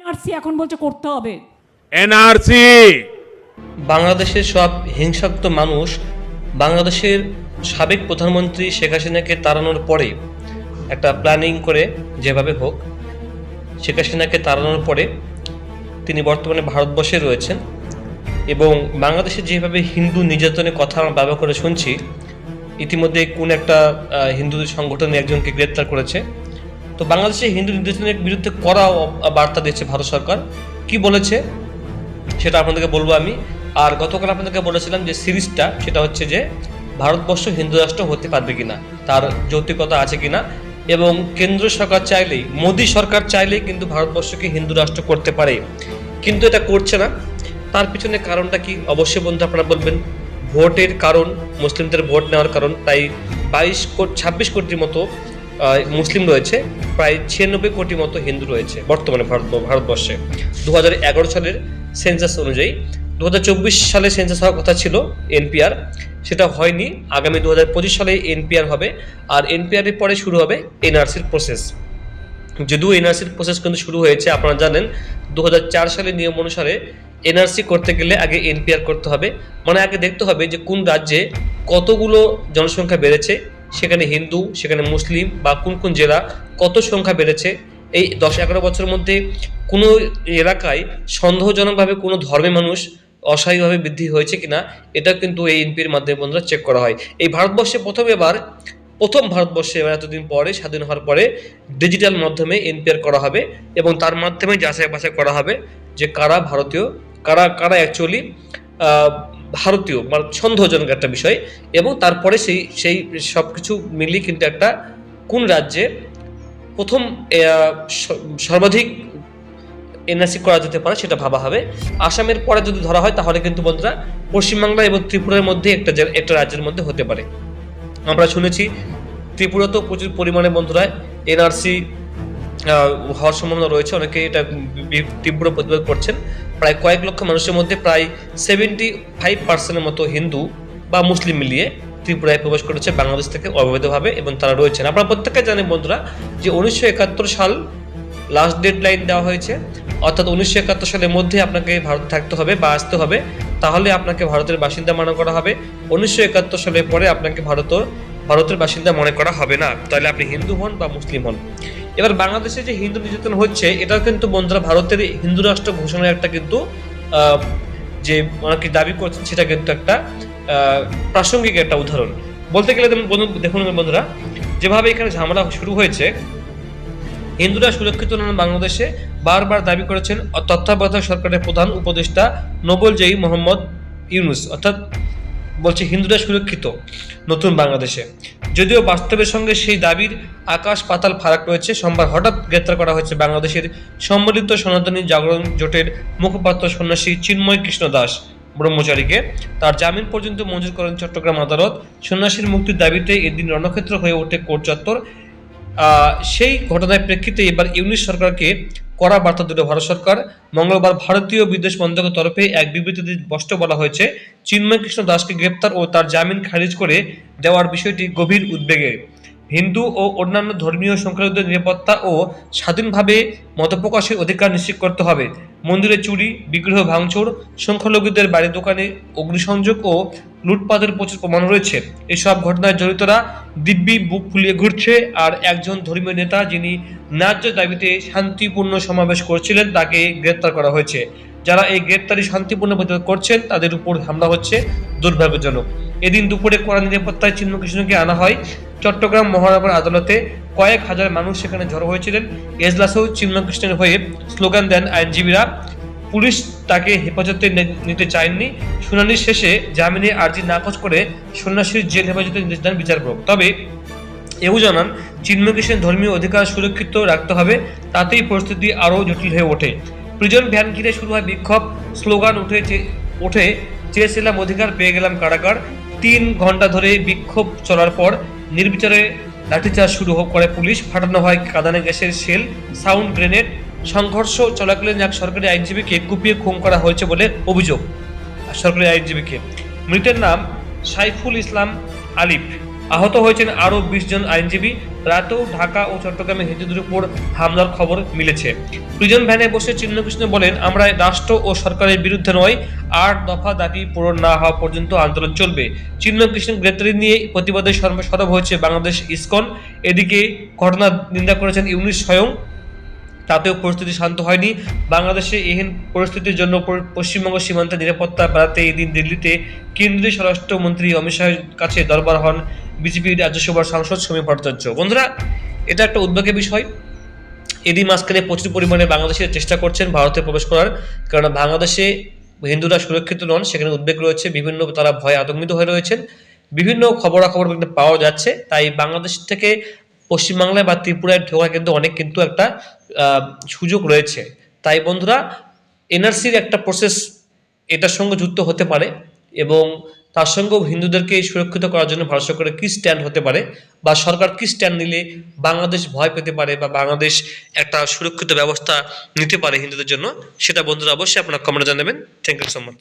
NRC এখন বলছে করতে হবে। এনআরসি বাংলাদেশের সব হিংসাক্ত মানুষ বাংলাদেশের সাবেক প্রধানমন্ত্রী শেখ হাসিনাকে তাড়ানোর পরে একটা প্ল্যানিং করে যেভাবে হোক শেখ হাসিনাকে তাড়ানোর পরে তিনি বর্তমানে ভারতবর্ষে রয়েছেন এবং বাংলাদেশে যেভাবে হিন্দু নির্যাতনের কথা আমরা ব্যবহার করে শুনছি ইতিমধ্যে কোন একটা হিন্দু সংগঠনে একজনকে গ্রেপ্তার করেছে। তো বাংলাদেশে হিন্দু নির্যাতনের বিরুদ্ধে অ- বার্তা দিয়েছে ভারত সরকার। কি বলেছে? সেটা আপনাদেরকে বলব আমি। আর গতকাল আপনাদেরকে বলেছিলাম যে সিরিজটা, সেটা হচ্ছে যে ভারতবর্ষ হিন্দু রাষ্ট্র হতে পারবে কিনা, তার যৌক্তিকতা আছে কিনা, এবং কেন্দ্র সরকার চাইলেই, মোদী সরকার চাইলেই কিন্তু ভারতবর্ষকে হিন্দু রাষ্ট্র করতে পারে। কিন্তু এটা করছে না। তার পিছনে কারণটা কি? অবশ্যই বন্ধু আপনারা বলবেন। ভোটের কারণ, মুসলিমদের ভোট নেওয়ার কারণ প্রায় বাইশ কোটি ছাব্বিশ কোটির মতো মুসলিম রয়েছে। প্রায় ছিয়ানব্বই কোটি মতো হিন্দু রয়েছে বর্তমানে ভারত ভারতবর্ষে। দু হাজার এগারো সালের সেন্সাস অনুযায়ী দু হাজার চব্বিশ সালে সেন্সাস হওয়ার কথা ছিল এনপিআর। সেটা হয়নি। আগামী দু হাজার সালে এনপিআর হবে আর এনপিআর এর পরে শুরু হবে এনআরসির প্রসেস যদিও এনআরসির প্রসেস কিন্তু শুরু হয়েছে, আপনারা জানেন দু হাজার সালের নিয়ম অনুসারে এনআরসি করতে গেলে আগে এনপিআর করতে হবে। মানে আগে দেখতে হবে যে কোন রাজ্যে কতগুলো জনসংখ্যা বেড়েছে সেখানে হিন্দু, সেখানে মুসলিম বা কোন কোন জেলা কত সংখ্যা বেড়েছে, এই দশ এগারো বছরের মধ্যে কোনো এলাকায় সন্দেহজনকভাবে কোনো ধর্মের মানুষ অস্থায়ীভাবে বৃদ্ধি হয়েছে কিনা, এটা কিন্তু এই এনপির মাধ্যমে বন্ধুরা চেক করা হয়। এই ভারতবর্ষে প্রথম এবার, প্রথম ভারতবর্ষে এবার এতদিন পরে, স্বাধীন হওয়ার পরে ডিজিটাল মাধ্যমে এনপিআর করা হবে এবং তার মাধ্যমে যাচাই বাছাই করা হবে যে কারা ভারতীয়, কারা কারা অ্যাকচুয়ালি ভারতীয় মানে সন্দেহজনক একটা বিষয় এবং তারপরে সেই সেই সব কিছু মিলিয়ে কিন্তু একটা কোন রাজ্যে প্রথম সর্বাধিক এনআরসি করা যেতে পারে সেটা ভাবা হবে। আসামের পরে যদি ধরা হয় তাহলে কিন্তু বন্ধুরা পশ্চিমবাংলা এবং ত্রিপুরার মধ্যে একটা একটা রাজ্যের মধ্যে হতে পারে। আমরা শুনেছি ত্রিপুরাতেও প্রচুর পরিমাণে বন্ধুরা এনআরসি হওয়ার সম্ভাবনা রয়েছে। অনেকে এটা তীব্র প্রতিবাদ করছেন। প্রায় কয়েক লক্ষ মানুষের মধ্যে প্রায় সেভেন্টি ফাইভ পার্সেন্টের মতো হিন্দু বা মুসলিম মিলিয়ে ত্রিপুরায় প্রবেশ করেছে বাংলাদেশ থেকে অবৈধভাবে এবং তারা রয়েছেন। আপনারা প্রত্যেকে জানেন বন্ধুরা যে উনিশশো একাত্তর সাল লাস্ট ডেড লাইন দেওয়া হয়েছে। অর্থাৎ উনিশশো একাত্তর সালের মধ্যে আপনাকে ভারত থাকতে হবে বা আসতে হবে। তাহলে আপনাকে ভারতের বাসিন্দা মনে করা হবে। উনিশশো একাত্তর সালের পরে আপনাকে ভারত ভারতের বাসিন্দা মনে করা হবে না। তাহলে আপনি হিন্দু হন বা মুসলিম হন। এবার বাংলাদেশে যে হিন্দু নির্যাতন হচ্ছে, এটাও কিন্তু বন্ধুরা ভারতের হিন্দু রাষ্ট্র ঘোষণার একটা কিন্তু যে অনেকে দাবি করছেন, সেটা কিন্তু একটা প্রাসঙ্গিক একটা উদাহরণ। বলতে গেলে দেখুন বন্ধুরা, যেভাবে এখানে ঝামেলা শুরু হয়েছে, হিন্দুরা সুরক্ষিত নন বাংলাদেশে বারবার দাবি করেছেন, তত্ত্বাবধায়ক সরকারের প্রধান উপদেষ্টা নোবেল জয়ী মোহাম্মদ ইউনুস। অর্থাৎ বলছে হিন্দুরা সুরক্ষিত, নতুন বাংলাদেশে। যদিও বাস্তবের সঙ্গে সেই দাবির আকাশ পাতাল ফারাক রয়েছে, সোমবার হঠাৎ গ্রেপ্তার করা হয়েছে বাংলাদেশের সম্মিলিত সনাতনী জাগরণ জোটের মুখপাত্র সন্ন্যাসী চিন্ময় কৃষ্ণ দাস ব্রহ্মচারীকে। তার জামিন পর্যন্ত মঞ্জুর করেন চট্টগ্রাম আদালত। সন্ন্যাসীর মুক্তির দাবিতে এদিন রণক্ষেত্র হয়ে ওঠে কোর্ট চত্বর। সেই ঘটনার প্রেক্ষিতে এবার ইউনিশ সরকারকে কড়া বার্তা দিল ভারত সরকার। মঙ্গলবার ভারতীয় বিদেশ মন্ত্রকের তরফে এক বিবৃতিতে স্পষ্ট বলা হয়েছে, চিন্ময় কৃষ্ণ দাসকে গ্রেপ্তার ও তার জামিন খারিজ করে দেওয়ার বিষয়টি গভীর উদ্বেগে। হিন্দু ও অন্যান্য ধর্মীয় সংখ্যালঘুদের নিরাপত্তা ও স্বাধীনভাবে মতপ্রকাশের অধিকার নিশ্চিত করতে হবে। মন্দিরে চুরি, বিগ্রহ ভাঙচুর, সংখ্যালঘুদের বাড়ি দোকানে অগ্নিসংযোগ ও লুটপাটের প্রচুর প্রমাণ রয়েছে। এসব ঘটনায় জড়িতরা দিব্যি বুক ফুলিয়ে ঘুরছে আর একজন ধর্মীয় নেতা যিনি ন্যায্য দাবিতে শান্তিপূর্ণ সমাবেশ করছিলেন, তাকে গ্রেপ্তার করা হয়েছে। যারা এই গ্রেপ্তারি শান্তিপূর্ণ প্রতিবাদ করছেন, তাদের উপর হামলা হচ্ছে দুর্ভাগ্যজনক। এদিন দুপুরে কড়া নিরাপত্তায় চিহ্ন কৃষ্ণকে আনা হয়। চট্টগ্রাম মহানগর আদালতে কয়েক হাজার মানুষ সেখানে জড়ো হয়েছিলেন। এজলাসেও চিহ্ন কৃষ্ণের হয়ে স্লোগান দেন আইনজীবীরা। পুলিশ তাকে হেফাজতে নিতে চায়নি। শুনানি শেষে জামিনে আর্জি নাকচ করে সন্ন্যাসীর জেল হেফাজতে নির্দেশ দেন বিচারক তবে এও জানান চিন্ময়কৃষ্ণের ধর্মীয় অধিকার সুরক্ষিত রাখতে হবে, তাতেই পরিস্থিতি আরও জটিল হয়ে ওঠে। প্রিজন ভ্যান ঘিরে শুরু হয় বিক্ষোভ। স্লোগান উঠে ওঠে, চেয়েছিলাম অধিকার, পেয়ে গেলাম কারাগার। তিন ঘণ্টা ধরে বিক্ষোভ চলার পর নির্বিচারে লাঠিচার্জ শুরু করে পুলিশ। ফাটানো হয় কাঁদানে গ্যাসের সেল, সাউন্ড গ্রেনেড সংঘর্ষ চলাকালীন এক সরকারি আইনজীবীকে কুপিয়ে খুন করা হয়েছে বলে অভিযোগ। সরকারি আইনজীবীকে। মৃতের নাম সাইফুল ইসলাম আলিফ। আহত হয়েছেন আরও বিশ জন আইনজীবী। রাতেও ঢাকা ও চট্টগ্রামে হিন্দুদের উপর হামলার খবর মিলেছে। প্রিজন ভ্যানে বসে চিন্নকৃষ্ণ বলেন, আমরা রাষ্ট্র ও সরকারের বিরুদ্ধে নয় আট দফা দাবি পূরণ না হওয়া পর্যন্ত আন্দোলন চলবে। চিন্নকৃষ্ণ গ্রেপ্তারি নিয়ে প্রতিবাদে সর্বসরব হয়েছে বাংলাদেশ ইসকন। এদিকে ঘটনা নিন্দা করেছেন ইউনিস স্বয়ং তাতেও পরিস্থিতি শান্ত হয়নি। বাংলাদেশে এহেন পরিস্থিতির জন্য পশ্চিমবঙ্গ সীমান্তে নিরাপত্তা বাড়াতে এই দিন দিল্লিতে কেন্দ্রীয় স্বরাষ্ট্রমন্ত্রী অমিত শাহের কাছে দরবার হন বিজেপির রাজ্যসভার সাংসদ সমীর ভট্টাচার্য। বন্ধুরা, এটা একটা উদ্বেগের বিষয়। এরই মাঝখানে প্রচুর পরিমাণে বাংলাদেশের চেষ্টা করছেন ভারতে প্রবেশ করার। কারণ বাংলাদেশে হিন্দুরা সুরক্ষিত নন, সেখানে উদ্বেগ রয়েছে। বিভিন্ন তারা ভয়ে আতঙ্কিত হয়ে রয়েছেন। বিভিন্ন খবরাখবর পাওয়া যাচ্ছে। তাই বাংলাদেশ থেকে পশ্চিমবাংলায় বা ত্রিপুরায় ঢোকা কিন্তু অনেক কিন্তু একটা সুযোগ রয়েছে। তাই বন্ধুরা এনআরসির একটা প্রসেস এটার সঙ্গে যুক্ত হতে পারে এবং তার সঙ্গেও হিন্দুদেরকে সুরক্ষিত করার জন্য ভারত সরকারের কী স্ট্যান্ড হতে পারে বা সরকার কী স্ট্যান্ড নিলে বাংলাদেশ ভয় পেতে পারে বা বাংলাদেশ একটা সুরক্ষিত ব্যবস্থা নিতে পারে হিন্দুদের জন্য, সেটা বন্ধুরা অবশ্যই আপনারা কমেন্টে জানাবেন। Thank you so much